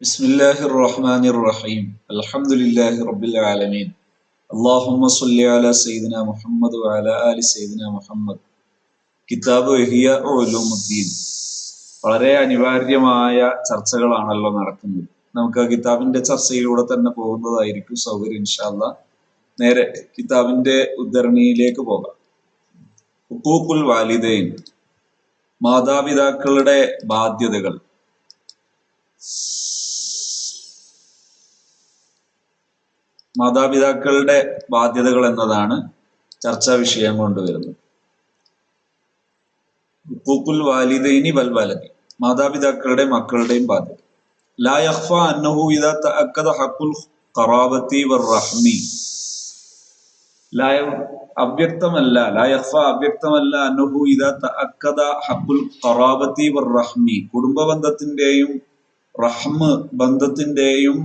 بسم الله الرحمن الرحيم الحمد لله رب العالمين اللهم صل على سيدنا محمد وعلى آل سيدنا محمد കിതാബ് ഇഹിയ ഉലൂമുദ്ദീൻ വളരെ അനിവാര്യമായ ചർച്ചകളാണല്ലോ നടക്കുന്നത് നമുക്ക് ആ കിതാബിന്റെ ചർച്ചയിലൂടെ തന്നെ പോകുന്നതായിരിക്കും സൗകര്യം ഇൻഷാല്ല നേരെ കിതാബിന്റെ ഉദ്ധരണിയിലേക്ക് പോകാം ഹുക്കൂക്കുൽ വാലിദൈൻ മാതാപിതാക്കളുടെ ബാധ്യതകൾ മാതാപിതാക്കളുടെ ബാധ്യതകൾ എന്നതാണ് ചർച്ചാ വിഷയം കൊണ്ടുവരുന്നത്. ഉപ്പൂക്കുൽ വാലിദൈനി വൽ വലതി മാതാപിതാക്കളുടെ മക്കളുടെയും ബാധ്യത. ലാ യഖ്ഫ അന്നഹു ഇദാ തഅക്കദ ഹഖുൽ ഖറാബത്തി വർ റഹ്മി. ലാ അവ്യക്തമല്ല ലാ യഖ്ഫ അവ്യക്തമല്ല അന്നഹു ഇദാ തഅക്കദ ഹഖുൽ ഖറാബത്തി വർ റഹ്മി. കുടുംബ ബന്ധത്തിന്റെയും റഹ്മ ബന്ധത്തിന്റെയും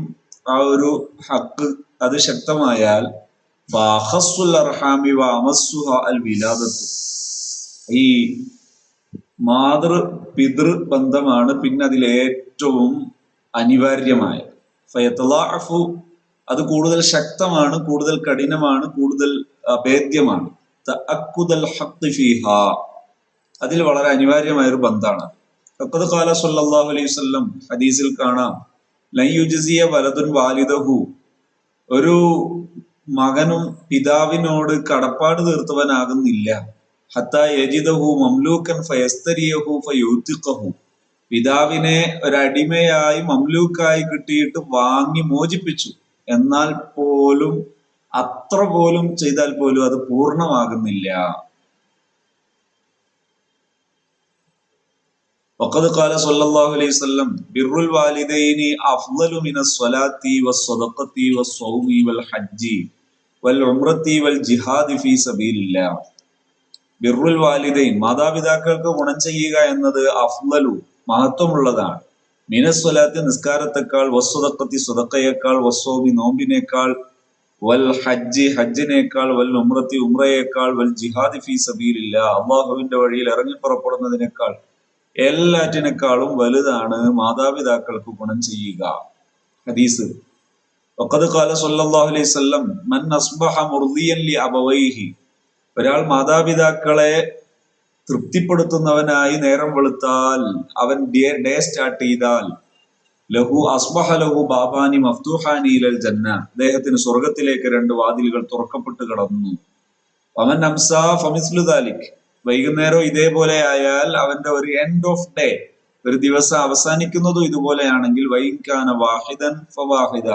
ആ ഒരു ഹക്ക് അത് ശക്തമായാൽ ഈ മാതൃ പിതൃ ബന്ധമാണ് പിന്നെ അതിൽ ഏറ്റവും അനിവാര്യമായ ഫയത്തലാഫു അത് കൂടുതൽ ശക്തമാണ് കൂടുതൽ കഠിനമാണ് കൂടുതൽ അഭേദ്യമാണ് അതിൽ വളരെ അനിവാര്യമായ ഒരു ബന്ധമാണ് കാല ഖാല സല്ലല്ലാഹു അലൈഹി ഹദീസിൽ കാണാം. ലൻ യുജ്സിയ വലതുൻ വാലിദഹു ഒരു മകനും പിതാവിനോട് കടപ്പാട് തീർത്തവനാകുന്നില്ല. ഹത്ത യജിദഹു മംലൂക്കൻ ഫയസ്തരിയഹു ഫയൂത്തിക്കഹു പിതാവിനെ ഒരടിമയായി മംലൂക്കായി കിട്ടിയിട്ട് വാങ്ങി മോചിപ്പിച്ചു. എന്നാൽ പോലും അത്ര പോലും ചെയ്താൽ പോലും അത് പൂർണമാകുന്നില്ല. وقد قال صلى الله عليه وسلم بر الوالدين أفضل من الصلاة والصدقة والصوم والحج والعمرة والجهاد في سبيل الله ബിറുൽ വാലിദൈൻ മാതാപിതാക്കൾക്ക് ഗുണം ചെയ്യുക എന്നത് അഫ്ലലു മഹത്വമുള്ളതാണ് മിനസ്വലാത്തി നിസ്കാരത്തെക്കാൾ വസ്തുതക്കത്തി സുതക്കയേക്കാൾ വസ്സോബി നോമ്പിനേക്കാൾ വൽ ഹജ്ജി ഹജ്ജിനേക്കാൾ വൽ ഉമ്രത്തി ഉമ്രയേക്കാൾ വൽ ജിഹാദി ഫി സബീലില്ല അള്ളാഹുവിന്റെ വഴിയിൽ ഇറങ്ങി പുറപ്പെടുന്നതിനേക്കാൾ എല്ലാറ്റിനേക്കാളും വലുതാണ് മാതാപിതാക്കൾക്ക് ഗുണം ചെയ്യുക. ഹദീസ്. വഖദ് ഖാല സല്ലല്ലാഹു അലൈഹി മൻ അസ്ബഹ ഒരാൾ മാതാപിതാക്കളെ തൃപ്തിപ്പെടുത്തുന്നവനായി നേരം വെളുത്താൽ അവൻ ഡേ സ്റ്റാർട്ട് ചെയ്താൽ ലഹു അസ്ബഹ ലഹു ബാബാനി മഫ്തുഹാനി ലൽ ജന്ന. അദ്ദേഹത്തിന് സ്വർഗത്തിലേക്ക് രണ്ട് വാതിലുകൾ തുറക്കപ്പെട്ട് കിടന്നു. അവൻ അംസ ഫമിസ്ലു ദാലിക്. വൈകുന്നേരം ഇതേപോലെ ആയാൽ അവന്റെ ഒരു എൻഡ് ഓഫ് ഡേ ഒരു ദിവസം അവസാനിക്കുന്നതും ഇതുപോലെയാണെങ്കിൽ വൈകാന വാഹിദൻ ഫവാഹിദ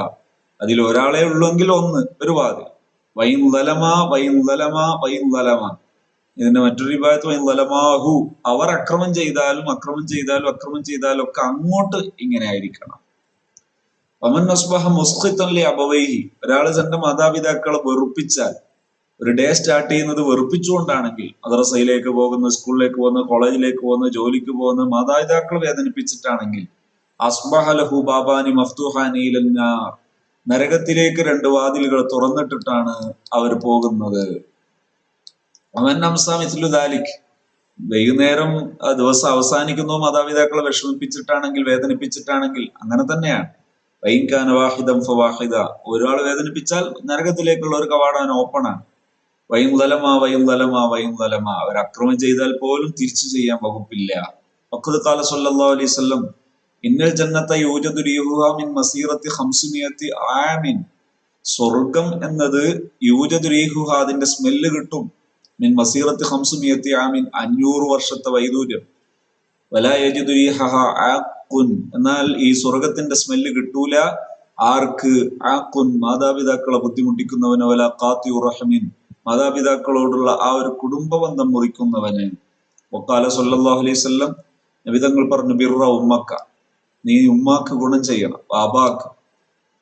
അതിൽ ഒരാളെ ഉള്ളെങ്കിൽ ഒന്ന് ഒരു വാതിൽ. വൈൻ ലലമ വൈൻ ലലമ വൈൻ ലലമ ഇതിന്റെ മറ്റൊരു വിഭാഗത്ത് വൈൻ അവർ അക്രമം ചെയ്താലും അക്രമം ചെയ്താലും അക്രമം ചെയ്താലും ഒക്കെ അങ്ങോട്ട് ഇങ്ങനെ ആയിരിക്കണം. അമൻ അസ്ബഹ മുസ്ഖിത്തല്ലേ അബവൈഹി. ഒരാൾ തന്റെ മാതാപിതാക്കളെ വെറുപ്പിച്ചാൽ ഒരു ഡേ സ്റ്റാർട്ട് ചെയ്യുന്നത് വെറുപ്പിച്ചുകൊണ്ടാണെങ്കിൽ മദ്രസയിലേക്ക് പോകുന്ന സ്കൂളിലേക്ക് പോകുന്ന കോളേജിലേക്ക് പോകുന്ന ജോലിക്ക് പോകുന്ന മാതാപിതാക്കൾ വേദനിപ്പിച്ചിട്ടാണെങ്കിൽ അസ്ബഹലഹു ബാബാനി മഫ്തുഹാനിയിലെന്നാർ നരകത്തിലേക്ക് രണ്ട് വാതിലുകൾ തുറന്നിട്ടിട്ടാണ് അവർ പോകുന്നത്. അവൻ വൈകുന്നേരം ദിവസം അവസാനിക്കുന്നു മാതാപിതാക്കളെ വിഷമിപ്പിച്ചിട്ടാണെങ്കിൽ വേദനിപ്പിച്ചിട്ടാണെങ്കിൽ അങ്ങനെ തന്നെയാണ്. വൈൻകാന വാഹിദം ഫവാഹിദ. ഒരാൾ വേദനിപ്പിച്ചാൽ നരകത്തിലേക്കുള്ള ഒരു കവാടം ഓപ്പൺ ആണ്. വൈന്തലമാ വൈന്തലമാ തലമ വൈൻ തലമ അവർ അക്രമം ചെയ്താൽ പോലും തിരിച്ചു ചെയ്യാൻ വകുപ്പില്ല. ഖാല സല്ലല്ലാഹു അലൈഹി വസല്ലം ഇന്നൽ മിൻ മസീറത്തി ആമിൻ. സ്വർഗം എന്നത് അതിന്റെ സ്മെല്ല് കിട്ടും. മിൻ മസീറത്തി ആമിൻ അഞ്ഞൂറ് വർഷത്തെ വൈദൂര്യം. എന്നാൽ ഈ സ്വർഗത്തിന്റെ സ്മെല്ല് കിട്ടൂല. ആർക്ക്? ആഖുൻ മാതാപിതാക്കളെ ബുദ്ധിമുട്ടിക്കുന്നവനോ വല റഹമിൻ. മാതാപിതാക്കളോടുള്ള ആ ഒരു കുടുംബ ബന്ധം മുറിക്കുന്നവന് ഒക്കാല സല്ലല്ലാഹു അലൈഹി വസല്ലം നബിതങ്ങൾ പറഞ്ഞു ബിറ ഉമ്മക്ക നീ ഉമ്മാക്ക് ഗുണം ചെയ്യണം ബാബാക്ക്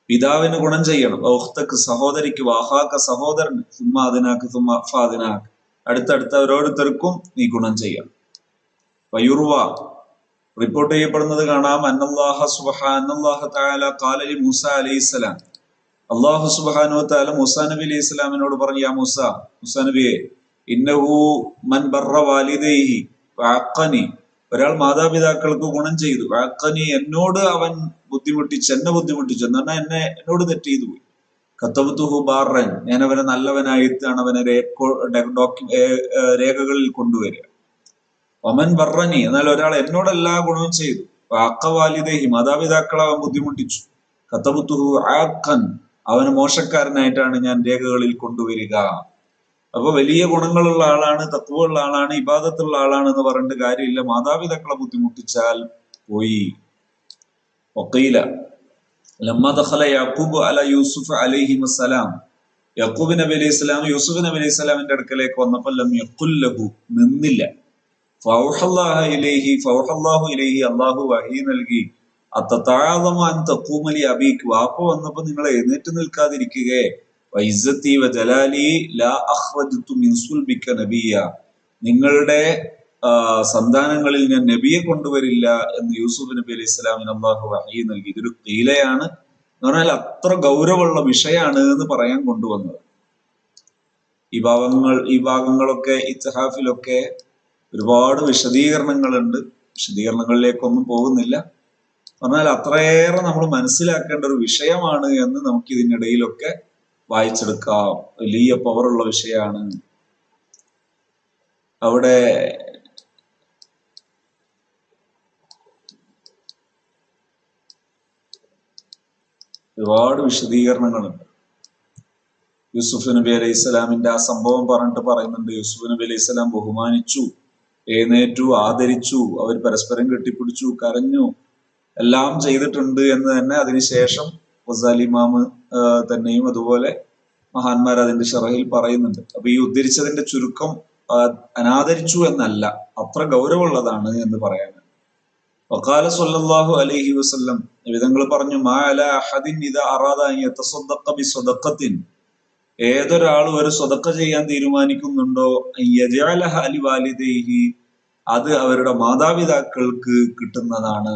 പിതാവിന് ഗുണം ചെയ്യണം. ഓഹ്തക്ക് സഹോദരിക്ക് വാഹാക്ക സഹോദരന് സുമ്മാദിനാക്ക് സുമ്മ ഫാദിനാക്ക് അടുത്തടുത്ത ഓരോരുത്തർക്കും നീ ഗുണം ചെയ്യണം. വയുർവ റിപ്പോർട്ട് ചെയ്യപ്പെടുന്നത് കാണാം അന്നല്ലാഹ സുബഹ അന്നല്ലാഹ തആല കാലലി മൂസ അലൈഹിസ്സലാം അള്ളാഹു സുബാനു താല മുസാ നബി അലൈഹി ഇസ്ലാമിനോട് പറഞ്ഞു യാ മുസ മുസാ നബിയെ ഇന്നഹു മൻ ബർറ വാലിദൈഹി ഒരാൾ മാതാപിതാക്കൾക്ക് ഗുണം ചെയ്തു. വാക്കനി എന്നോട് അവൻ ബുദ്ധിമുട്ടിച്ചു എന്നെ ബുദ്ധിമുട്ടിച്ചു. എന്ന് പറഞ്ഞാൽ എന്നെ എന്നോട് തെറ്റ് ചെയ്തു പോയി. കത്തബുത്തുഹു ബാറൻ ഞാൻ അവനെ നല്ലവനായിട്ടാണ് അവനെ രേഖകളിൽ കൊണ്ടുവരിക. ഒമൻ ബർറനി എന്നാൽ ഒരാൾ എന്നോട് എല്ലാ ഗുണവും ചെയ്തു. വാക്കവാലിദേഹി മാതാപിതാക്കളെ അവൻ ബുദ്ധിമുട്ടിച്ചു. കത്തബുത്തുഹു ആക്കൻ അവന് മോശക്കാരനായിട്ടാണ് ഞാൻ രേഖകളിൽ കൊണ്ടുവരിക. അപ്പൊ വലിയ ഗുണങ്ങളുള്ള ആളാണ് തത്വമുള്ള ആളാണ് ഇബാദത്തുള്ള ആളാണ് എന്ന് പറഞ്ഞിട്ട് കാര്യമില്ല. മാതാപിതാക്കളെ ബുദ്ധിമുട്ടിച്ചാൽ പോയി. ഒക്കയില ലമ്മ യാക്കൂബ് അല യൂസുഫ് അലൈഹി വസ്സലാം. യക്കൂബ് നബി അലൈഹി സ്വലാം യൂസുഫ് നബി അലൈഹി സ്വലാമിന്റെ അടുക്കലേക്ക് വന്നപ്പോൾ ലം യഖുല്ലഹു നിന്നില്ല. ഫൗഹല്ലാഹ ഇലൈഹി ഫൗഹല്ലാഹു ഇലൈഹി അള്ളാഹു വഹി നൽകി. അത്തത്താഴമ അൻ തക്കൂമലി അബീക്ക് വാപ്പ വന്നപ്പോ നിങ്ങൾ എഴുന്നേറ്റ് നിൽക്കാതിരിക്കുകയെ. വ ജലാലി ലാ നബിയ നിങ്ങളുടെ സന്താനങ്ങളിൽ ഞാൻ നബിയെ കൊണ്ടുവരില്ല എന്ന് യൂസുഫ് നബി അലൈഹി സ്വലാമിന് അള്ളാഹു വഹി നൽകി. ഇതൊരു കീലയാണ് എന്ന് പറഞ്ഞാൽ അത്ര ഗൗരവമുള്ള വിഷയമാണ് എന്ന് പറയാൻ കൊണ്ടുവന്നത്. ഈ ഭാഗങ്ങൾ ഈ ഭാഗങ്ങളൊക്കെ ഇത്തഹാഫിലൊക്കെ ഒരുപാട് വിശദീകരണങ്ങളുണ്ട്. വിശദീകരണങ്ങളിലേക്കൊന്നും പോകുന്നില്ല. പറഞ്ഞാൽ അത്രയേറെ നമ്മൾ മനസ്സിലാക്കേണ്ട ഒരു വിഷയമാണ് എന്ന് നമുക്ക് ഇതിനിടയിലൊക്കെ വായിച്ചെടുക്കാം. വലിയ പവറുള്ള വിഷയമാണ്. അവിടെ ഒരുപാട് വിശദീകരണങ്ങളുണ്ട്. യൂസുഫ് നബി അലൈഹി സ്വലാമിന്റെ ആ സംഭവം പറഞ്ഞിട്ട് പറയുന്നുണ്ട്. യൂസുഫ് നബി അലൈഹി സ്വലാം ബഹുമാനിച്ചു എഴുന്നേറ്റു ആദരിച്ചു അവർ പരസ്പരം കെട്ടിപ്പിടിച്ചു കരഞ്ഞു. എല്ലാം ചെയ്തിട്ടുണ്ട് എന്ന് തന്നെ അതിനുശേഷം വസാലിമാമ് തന്നെയും അതുപോലെ മഹാന്മാർ അതിന്റെ ഷറഹിൽ പറയുന്നുണ്ട്. അപ്പൊ ഈ ഉദ്ധരിച്ചതിന്റെ ചുരുക്കം അനാദരിച്ചു എന്നല്ല അത്ര ഗൗരവമുള്ളതാണ് എന്ന് പറയാണ് വക്കാല സല്ലല്ലാഹു അലൈഹി വസല്ലം വിധങ്ങൾ പറഞ്ഞു മാ അല ബിസ്വദഖത്തിൻ ഏതൊരാൾ ഒരു സ്വതക്ക ചെയ്യാൻ തീരുമാനിക്കുന്നുണ്ടോ? അലി വാലിദൈഹി അത് അവരുടെ മാതാപിതാക്കൾക്ക് കിട്ടുന്നതാണ്.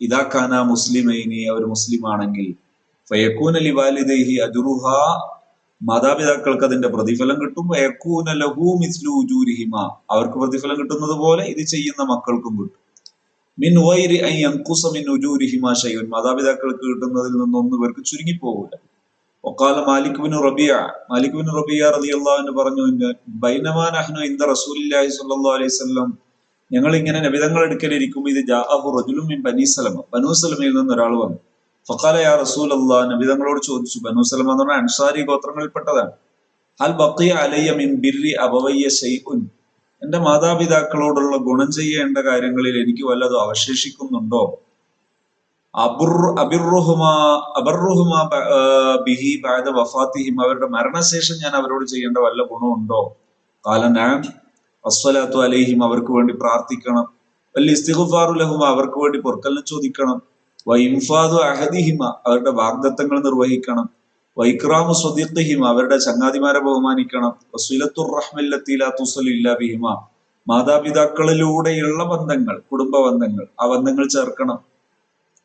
ഇതാക്കാന മുസ്ലിമൈനി അവർ മുസ്ലിം ആണെങ്കിൽ ഫയക്കൂന ലി വാലിദൈഹി അജുറുഹ മാതാപിതാക്കൾക്ക് അതിന്റെ പ്രതിഫലം കിട്ടും. വയക്കൂന ലഹു മിസ്ലു ജൂരിഹിമ അവർക്ക് പ്രതിഫലം കിട്ടുന്നത് പോലെ ഇത് ചെയ്യുന്ന മക്കൾക്കും കിട്ടും. മിൻ വൈരി ഐ അങ്കുസ മിൻ ഉജൂരിഹിമ ഷൈഉൻ മാതാപിതാക്കൾക്ക് കിട്ടുന്നതിൽ നിന്നൊന്നും ഇവർക്ക് ചുരുങ്ങിപ്പോകില്ല ഒക്കാല Malik bin Rabia Malik bin Rabia അൻഹു പറഞ്ഞു ബൈനമാ അഹ്നു ഇന്ദ റസൂലില്ലാഹി സല്ലാ അലൈഹി വസല്ലം ഞങ്ങൾ ഇങ്ങനെ നബിതങ്ങൾ എടുക്കലിരിക്കുമ്പോൾ ഇത് ജാഹു റജുലും ബനീസലമ ബനി സലമ. ബനു സലമയിൽ നിന്ന് ഒരാൾ വന്നു. ഫക്കാല യാ റസൂൽ അള്ളാഹ് നബിതങ്ങളോട് ചോദിച്ചു. ബനൂസലമ എന്ന് പറഞ്ഞാൽ അൻസാരി ഗോത്രങ്ങളിൽപ്പെട്ടതാണ്. അൽ ബക്കിയ അലയ്യ മിൻ ബിർരി അബവയ്യ ഷെയ്ഉൻ എന്റെ മാതാപിതാക്കളോടുള്ള ഗുണം ചെയ്യേണ്ട കാര്യങ്ങളിൽ എനിക്ക് വല്ലതും അവശേഷിക്കുന്നുണ്ടോ? ബിഹി വഫാത്തിഹിം. അവരുടെ മരണശേഷം ഞാൻ അവരോട് ചെയ്യേണ്ട വല്ല ഗുണമുണ്ടോ? കാലനാം അസ്വലാത്തു അലൈഹിം അവർക്ക് വേണ്ടി പ്രാർത്ഥിക്കണം. വലിയ ഇസ്തിഗുഫാറു ലഹുമ അവർക്ക് വേണ്ടി പൊറുക്കലിനെ ചോദിക്കണം. വൈംഫാദു അഹദിഹിമ അവരുടെ വാഗ്ദത്തങ്ങൾ നിർവഹിക്കണം. വൈക്രാമു സ്വദീഖിഹിമ അവരുടെ ചങ്ങാതിമാരെ ബഹുമാനിക്കണം. വസുലത്തുർ റഹ്മല്ലത്തിലാ തുസലില്ല ബിഹിമ മാതാപിതാക്കളിലൂടെയുള്ള ബന്ധങ്ങൾ കുടുംബ ബന്ധങ്ങൾ ആ ബന്ധങ്ങൾ ചേർക്കണം.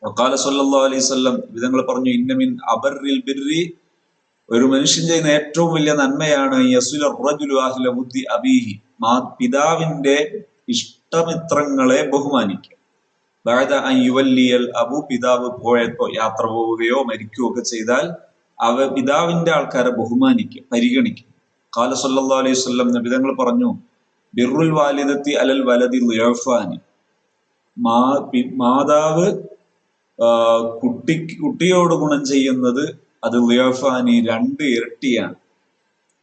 വക്കാല സല്ലാ അലൈഹി വസല്ലം വിധങ്ങൾ പറഞ്ഞു ഇന്നമിൻ അബറിൽ ബിർരി ഒരു മനുഷ്യൻ ചെയ്യുന്ന ഏറ്റവും വലിയ നന്മയാണ് യസുല റജുലു അഹ്ല ബുദ്ധി അബീഹി. മാ പിതാവിന്റെ ഇഷ്ടമിത്രങ്ങളെ ബഹുമാനിക്കുക ആ യുവല്ലിയൽ അബു പിതാവ് പോയപ്പോ യാത്ര പോവുകയോ മരിക്കുകയോ ഒക്കെ ചെയ്താൽ അവ പിതാവിന്റെ ആൾക്കാരെ ബഹുമാനിക്കുക പരിഗണിക്കുക കാല സല്ലല്ലാഹു അലൈഹി വസല്ലം നബിതങ്ങൾ പറഞ്ഞു ബിറുൽ വാലിദത്തി അലൽ വലതി ലുയഫാനി. മാതാവ് കുട്ടി കുട്ടിയോട് ഗുണം ചെയ്യുന്നത് അത് ലുയഫാനി രണ്ട് ഇരട്ടിയാണ്.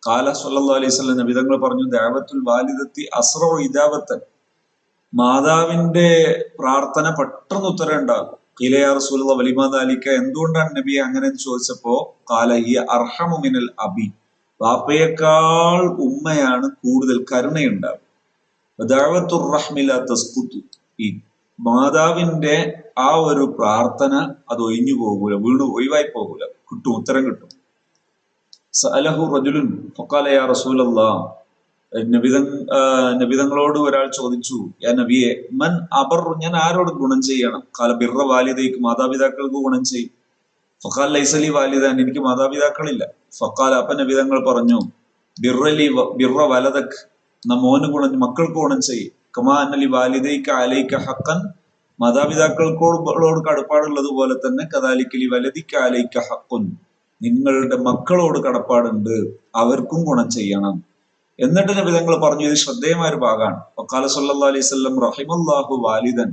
കാല സല്ലല്ലാഹു അലൈഹി വസല്ലം നബിതങ്ങൾ പറഞ്ഞു ദഅവത്തുൽ വാലിദത്തി അസ്രോ ഇതാവത്തൻ മാതാവിന്റെ പ്രാർത്ഥന പെട്ടെന്ന് ഉത്തരം ഉണ്ടാകും. ഖീലയാ റസൂലുള്ള വലിമാദാലിക്ക എന്തുകൊണ്ടാണ് നബി അങ്ങനെ ചോദിച്ചപ്പോ കാല ഈ അർഹമു മിനൽ അബി. വാപ്പയേക്കാൾ ഉമ്മയാണ് കൂടുതൽ തസ്കുത്തു ഈ മാതാവിന്റെ ആ ഒരു പ്രാർത്ഥന അത് ഒഴിഞ്ഞു പോകൂല വീണ് ഒഴിവായി പോകൂല. കിട്ടും ഉത്തരം കിട്ടും. സഅലഹു റജുലുൻ യാ നബിതങ്ങളോട് ഒരാൾ ചോദിച്ചു യാ നബിയെ മൻ അബർ ഞാൻ ആരോട് ഗുണം ചെയ്യണം? കാല ബിർറ വാലിദയ്ക്ക് മാതാപിതാക്കൾക്ക് ഗുണം ചെയ്യും ഫക്കാൽ ലൈസലി വാലിദാൻ എനിക്ക് മാതാപിതാക്കളില്ല. ഫക്കാൽ അപ്പ നബിതങ്ങൾ പറഞ്ഞു ബിർറലി ബിർറ വലതക് ന മോന് ഗുണം മക്കൾക്ക് ഗുണം ചെയ്യും കമാ അന്നലി വാലിദയ്ക്ക് ആലയിക്ക ഹക്കൻ മാതാപിതാക്കൾക്കോട് കടുപ്പാടുള്ളത് പോലെ തന്നെ കദാലിക്കലി വലതിക്ക് ആലയിക്ക ഹക്കുൻ നിങ്ങളുടെ മക്കളോട് കടപ്പാടുണ്ട് അവർക്കും ഗുണം ചെയ്യണം. എന്നിട്ട് നബിതങ്ങൾ പറഞ്ഞു ഇത് ശ്രദ്ധേയമായ ഒരു ഭാഗമാണ്. ഒക്കാല സല്ലാ അലൈഹി സ്വല്ലം റഹിമല്ലാഹു വാലിദൻ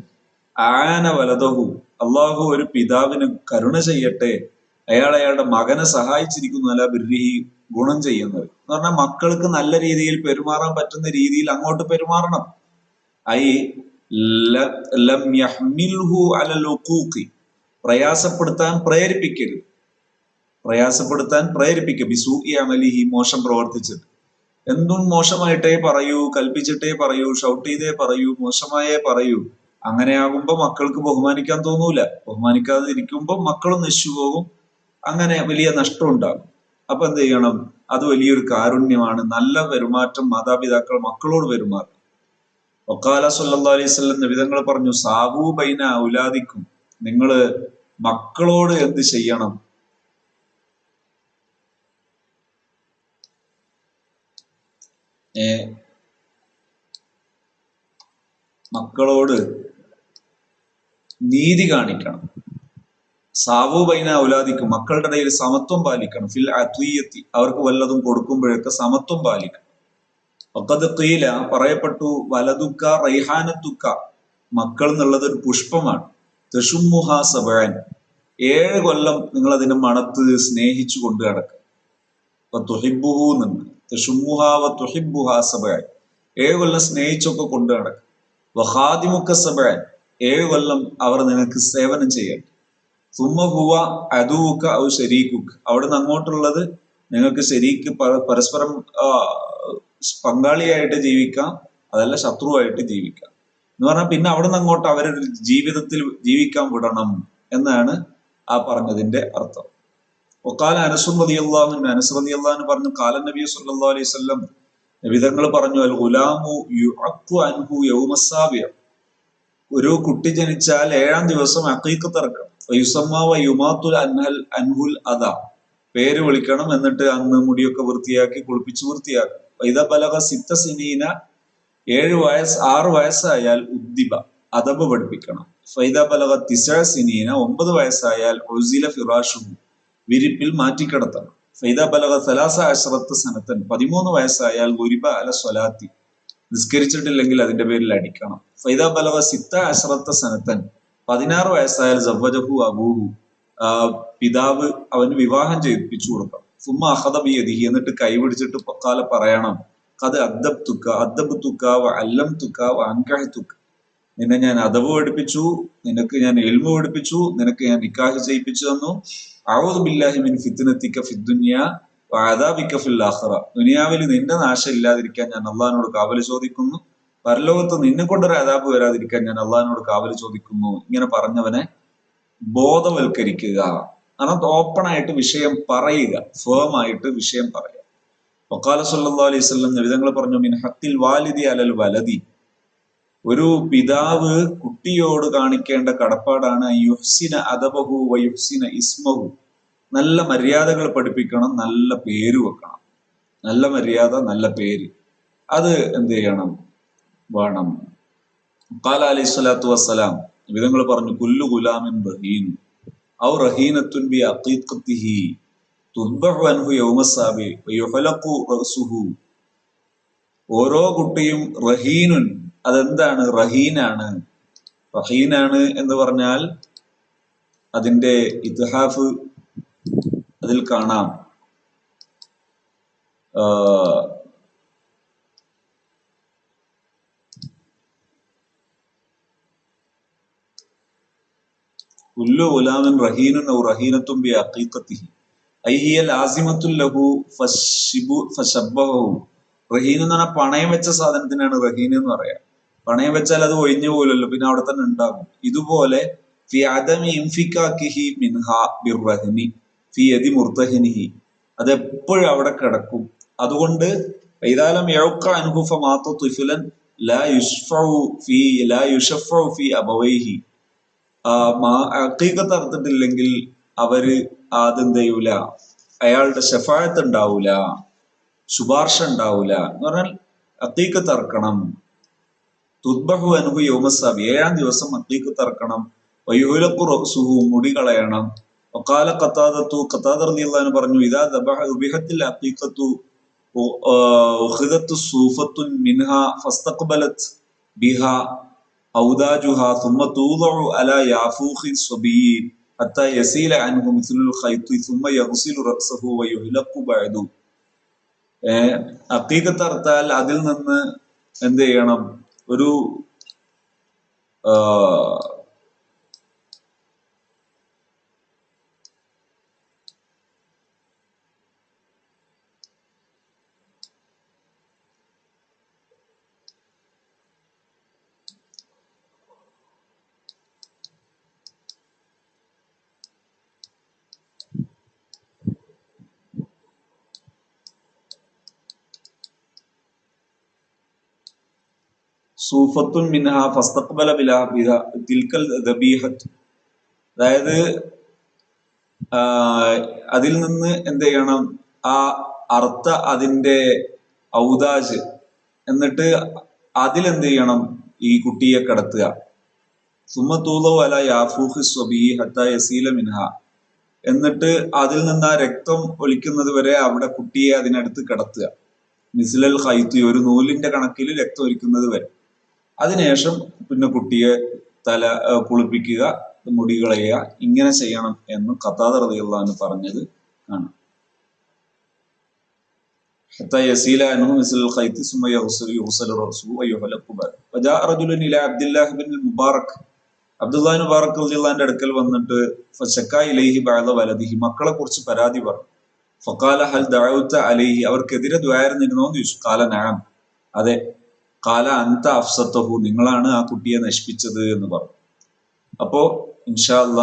ആന വലതഹു. അള്ളാഹു ഒരു പിതാവിന് കരുണ ചെയ്യട്ടെ. അയാൾ അയാളുടെ മകനെ സഹായിച്ചിരിക്കുന്നു അല്ല ഗുണം ചെയ്യുന്നത്. എന്ന് പറഞ്ഞാൽ മക്കൾക്ക് നല്ല രീതിയിൽ പെരുമാറാൻ പറ്റുന്ന രീതിയിൽ അങ്ങോട്ട് പെരുമാറണം. ഐ ലം യഹ്മിൽഹു അല ലുഖൂഖി പ്രയാസപ്പെടുത്താൻ പ്രേരിപ്പിക്കരുത്. പ്രയാസപ്പെടുത്താൻ പ്രേരിപ്പിക്കും. ഈ സൂഖി അമലി ഈ മോശം പ്രവർത്തിച്ചിട്ട്. എന്തും മോശമായിട്ടേ പറയൂ കൽപ്പിച്ചിട്ടേ പറയൂ ഷൗട്ട് ചെയ്തേ പറയൂ മോശമായേ പറയൂ. അങ്ങനെ ആകുമ്പോൾ മക്കൾക്ക് ബഹുമാനിക്കാൻ തോന്നൂല. ബഹുമാനിക്കാതെ ഇരിക്കുമ്പോൾ മക്കളും നശിച്ചു പോകും. അങ്ങനെ വലിയ നഷ്ടം ഉണ്ടാകും അപ്പൊ എന്ത് ചെയ്യണം? അത് വലിയൊരു കാരുണ്യമാണ്. നല്ല പെരുമാറ്റം മാതാപിതാക്കൾ മക്കളോട് പെരുമാറും. ഒക്കാല സല്ലാ അലൈഹി വിധങ്ങൾ പറഞ്ഞു സാബു ബൈന ഔലാദിക്കും. നിങ്ങൾ മക്കളോട് എന്ത് ചെയ്യണം? മക്കളോട് നീതി കാണിക്കണം. സാവു ബൈന ഔലാദിക്കും മക്കളുടെ ഇടയിൽ സമത്വം പാലിക്കണം. ഫിൽ അത്വീയത്തി അവർക്ക് വല്ലതും കൊടുക്കുമ്പോഴൊക്കെ സമത്വം പാലിക്കണം. ഒക്കത് തീല പറയപ്പെട്ടു വലതുക്ക റൈഹാനത്തുക്ക മക്കൾ എന്നുള്ളത് ഒരു പുഷ്പമാണ്. തെഷുമുഹ ഏഴ് കൊല്ലം നിങ്ങൾ അതിനെ മണത്ത് സ്നേഹിച്ചു കൊണ്ടു കിടക്കുക തുഹിബുഹു നിന്ന് ഏഴ് കൊല്ലം സ്നേഹിച്ചൊക്കെ കൊണ്ടു നടക്കും. വഹാദിമുക്ക ഏഴ് കൊല്ലം അവർ നിനക്ക് സേവനം ചെയ്യട്ടെ. സുമ ഹുവ അതുവുക്ക ഔ ശരീക്കുക്ക്. അവിടുന്ന് അങ്ങോട്ടുള്ളത് നിങ്ങൾക്ക് ശരിക്ക് പരസ്പരം പങ്കാളിയായിട്ട് ജീവിക്കാം. അതല്ല ശത്രുവായിട്ട് ജീവിക്കാം. എന്ന് പറഞ്ഞാൽ പിന്നെ അവിടുന്ന് അങ്ങോട്ട് അവരുടെ ജീവിതത്തിൽ ജീവിക്കാൻ വിടണം എന്നാണ് ആ പറഞ്ഞതിന്റെ അർത്ഥം. ഒക്കാല അനസും റതി അള്ളാഹു അനസ് റതി അള്ളാഹു പറഞ്ഞു കാല നബി സല്ലാ അലൈഹി സ്വല്ലം വിധങ്ങൾ പറഞ്ഞു അൽ ഗുലാമു യു അൻഹു യൗമസാബിയ ഒരു കുട്ടി ജനിച്ചാൽ ഏഴാം ദിവസം അക്കീക്കത്ത് ഇറക്കണം. യുസമ്മ യുമാത്തുൽ അൻഹൽ അൻഹുൽ അദ. പേര് വിളിക്കണം എന്നിട്ട് അന്ന് മുടിയൊക്കെ വൃത്തിയാക്കി കുളിപ്പിച്ച് വൃത്തിയാക്കും. വൈദ ബലക സിത്ത സിനീന ഏഴ് വയസ്സ് ആറ് വയസ്സായാൽ ഉദ്ദിബ അദബ് പഠിപ്പിക്കണം. ഫൈദ ബലക തിസ സിനീന ഒമ്പത് വയസ്സായാൽ ഒസില ഫിറാഷു വിരിപ്പിൽ മാറ്റിക്കിടത്തണം. ഫൈദ ബലക സലാസ അഷറത്ത് സനത്തൻ. പതിമൂന്ന് വയസ്സായാൽ ഗുരിബ അല സ്വലാത്തി. നിസ്കരിച്ചിട്ടില്ലെങ്കിൽ അതിന്റെ പേരിൽ അടിക്കണം. ഫൈദ ബലക സിത്ത അഷറത്ത സനത്തൻ. പതിനാറ് വയസ്സായാൽ ജവ്വജഹു അബൂഹു. പിതാവ് അവന് വിവാഹം ചെയ്യിപ്പിച്ചു കൊടുക്കണം. സുമ്മ അഹദബി ബിയദിഹി. എന്നിട്ട് കൈപിടിച്ചിട്ട് പൊക്കാല പറയണം. കത് അദ്ദബ് തുക്ക അദ്ദബ് തുക്ക അല്ലം തുക്ക അൻകാഹ് തുക്ക നിന്നെ ഞാൻ അദബ് പഠിപ്പിച്ചു. നിനക്ക് ഞാൻ എൽമു പഠിപ്പിച്ചു. നിനക്ക് ഞാൻ നിക്കാഹ് ചെയ്യിപ്പിച്ചു തന്നു. ദുനിയാവിൽ നിന്റെ നാശം ഇല്ലാതിരിക്കാൻ ഞാൻ അള്ളാഹിനോട് കാവൽ ചോദിക്കുന്നു. പരലോകത്ത് നിന്നെ കൊണ്ടൊരു അതാബ് വരാതിരിക്കാൻ ഞാൻ അള്ളാഹിനോട് കാവൽ ചോദിക്കുന്നു. ഇങ്ങനെ പറഞ്ഞവനെ ബോധവൽക്കരിക്കുക. കാരണം ഓപ്പൺ ആയിട്ട് വിഷയം പറയുക. ഫേം ആയിട്ട് വിഷയം പറയുക. ഒക്കാല സല്ലാ അലൈഹി സ്വലം വിധങ്ങൾ പറഞ്ഞു മിൻ ഹത്തിൽ വാലിദി അലൽ വലതി ഒരു പിതാവ് കുട്ടിയോട് കാണിക്കേണ്ട കടപ്പാടാണ് യുഹ്സിന അദബഹു വയുഹ്സിന ഇസ്മഹു. നല്ല മര്യാദകൾ പഠിപ്പിക്കണം നല്ല പേര് വെക്കണം. നല്ല മര്യാദ നല്ല പേര്. അത് എന്ത് ചെയ്യണം? വേണം. കാല അലി സ്വലാത്തു വസ്സലാം വിധങ്ങൾ പറഞ്ഞു കുല്ലു ഗുലാമിൻ റഹീൻ ഔ റഹീനത്തുൻ ബി അഖീഖത്തിഹി തുദ്ബഹു അൻഹു യൗമസാബി വയുഹലഖു റസുഹു ഓരോ കുട്ടിയും റഹീനുൻ അതെന്താണ്? റഹീനാണ്. റഹീനാണ് എന്ന് പറഞ്ഞാൽ അതിന്റെ ഇതിഹാഫ് അതിൽ കാണാം. ബി അഖീഖത്തിഹി. ഫശബ്ബഹു. പണയം വെച്ച സാധനത്തിനാണ് റഹീൻ എന്ന് പറയാം. പണയം വെച്ചാൽ അത് ഒഴിഞ്ഞു പോലല്ലോ പിന്നെ അവിടെ തന്നെ ഉണ്ടാകും ഇതുപോലെ അത് എപ്പോഴും അവിടെ കിടക്കും. അതുകൊണ്ട് ഇതാലം യൗക്ക അനുഹുഫ മാത്തു അവർ അതെന്ത് ചെയ്യൂല അയാളുടെ ശഫായത്ത് ഉണ്ടാവൂല ശുപാർശ ഉണ്ടാവൂല എന്ന് പറഞ്ഞാൽ അക്കീക്കത്ത് അറക്കണം തുദ്ബഹു അനുഹു യോമസാബി ഏഴാം ദിവസം അക്കീക്ക് തറക്കണം വയ്യൂലക്കു റൊസുഹു മുടി കളയണം വക്കാല കത്താദത്തു കത്താദ റളിയല്ലാഹു പറഞ്ഞു ഇതാ ദബഹ ഉബിഹത്തിൽ അക്കീക്കത്തു ഉഖിദത്തു സൂഫത്തുൻ മിൻഹ ഫസ്തഖ്ബലത് ബിഹ ഔദാജുഹ ثم توضع على يافوخ الصبي حتى يسيل عنه مثل الخيط ثم يغسل رأسه ويهلق بعد അക്കീക്കത്ത് അറുത്താൽ അതിൽ നിന്ന് എന്ത് ചെയ്യണം ഒരു സൂഫത്തുൻ മിൻഹ ഫസ്തഖ്ബല ബിലാ ബിഹ തിൽക്കൽ ദബീഹത്ത്. അതായത് അതിൽ നിന്ന് എന്ത് ചെയ്യണം? ആ അർത്ഥ അതിന്റെ ഔദാജ് എന്നിട്ട് അതിലെന്ത് ചെയ്യണം? ഈ കുട്ടിയെ കടത്തുക. സുമത്തൂലോ അല യാഫൂഹ് സ്വബി ഹത്ത യസീല മിൻഹ. എന്നിട്ട് അതിൽ നിന്ന് ആ രക്തം ഒലിക്കുന്നത് വരെ അവിടെ കുട്ടിയെ അതിനടുത്ത് കിടത്തുക. മിസിലൽ ഹൈത്തി ഒരു നൂലിന്റെ കണക്കിൽ രക്തം ഒലിക്കുന്നത് വരെ. അതിനുശേഷം പിന്നെ കുട്ടിയെ തല ആ, കുളിപ്പിക്കുക മുടി കളയുക ഇങ്ങനെ ചെയ്യണം എന്ന് കത്താദ റളിയല്ലാഹു പറഞ്ഞത് കാണാം حتى يسيل عنه مثل الخيط ثم يغسل يغسل رأسه ويهلك بعد فجاء رجل إلى عبد الله بن المبارك അബ്ദുല്ലാഹിൻ മുബാറക് റളിയല്ലാഹുവിന്റെ അടുക്കൽ വന്നിട്ട് ഫശക്ക ഇലൈഹി ബഅദ വലദിഹി മക്കളെ കുറിച്ച് പരാതി പറഞ്ഞു ഫഖാല ഹൽ ദഅൗത അലൈഹി അവർക്കെതിരെ ദ്വാരുന്നിരുന്നോ എന്ന് ചോദിച്ചു കാല നഅം അതെ കാല അന്ത അഫ്സത്തഹു നിങ്ങളാണ് ആ കുട്ടിയെ നശിപ്പിച്ചത് എന്ന് പറഞ്ഞു. അപ്പോ ഇൻഷാല്ല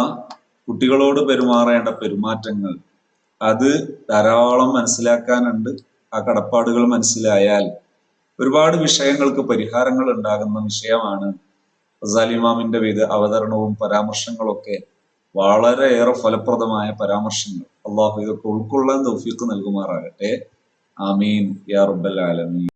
കുട്ടികളോട് പെരുമാറേണ്ട പെരുമാറ്റങ്ങൾ അത് ധാരാളം മനസ്സിലാക്കാനുണ്ട്. ആ കടപ്പാടുകൾ മനസ്സിലായാൽ ഒരുപാട് വിഷയങ്ങൾക്ക് പരിഹാരങ്ങൾ ഉണ്ടാകുന്ന വിഷയമാണ് റസാലിമാമിന്റെ വിധ അവതരണവും പരാമർശങ്ങളൊക്കെ വളരെയേറെ ഫലപ്രദമായ പരാമർശങ്ങൾ. അള്ളാഹു ഇതൊക്കെ ഉൾക്കൊള്ളാൻ തൗഫീഖ് നൽകുമാറാകട്ടെ. ആമീൻ. യാ റബ്ബൽ ആലമീൻ.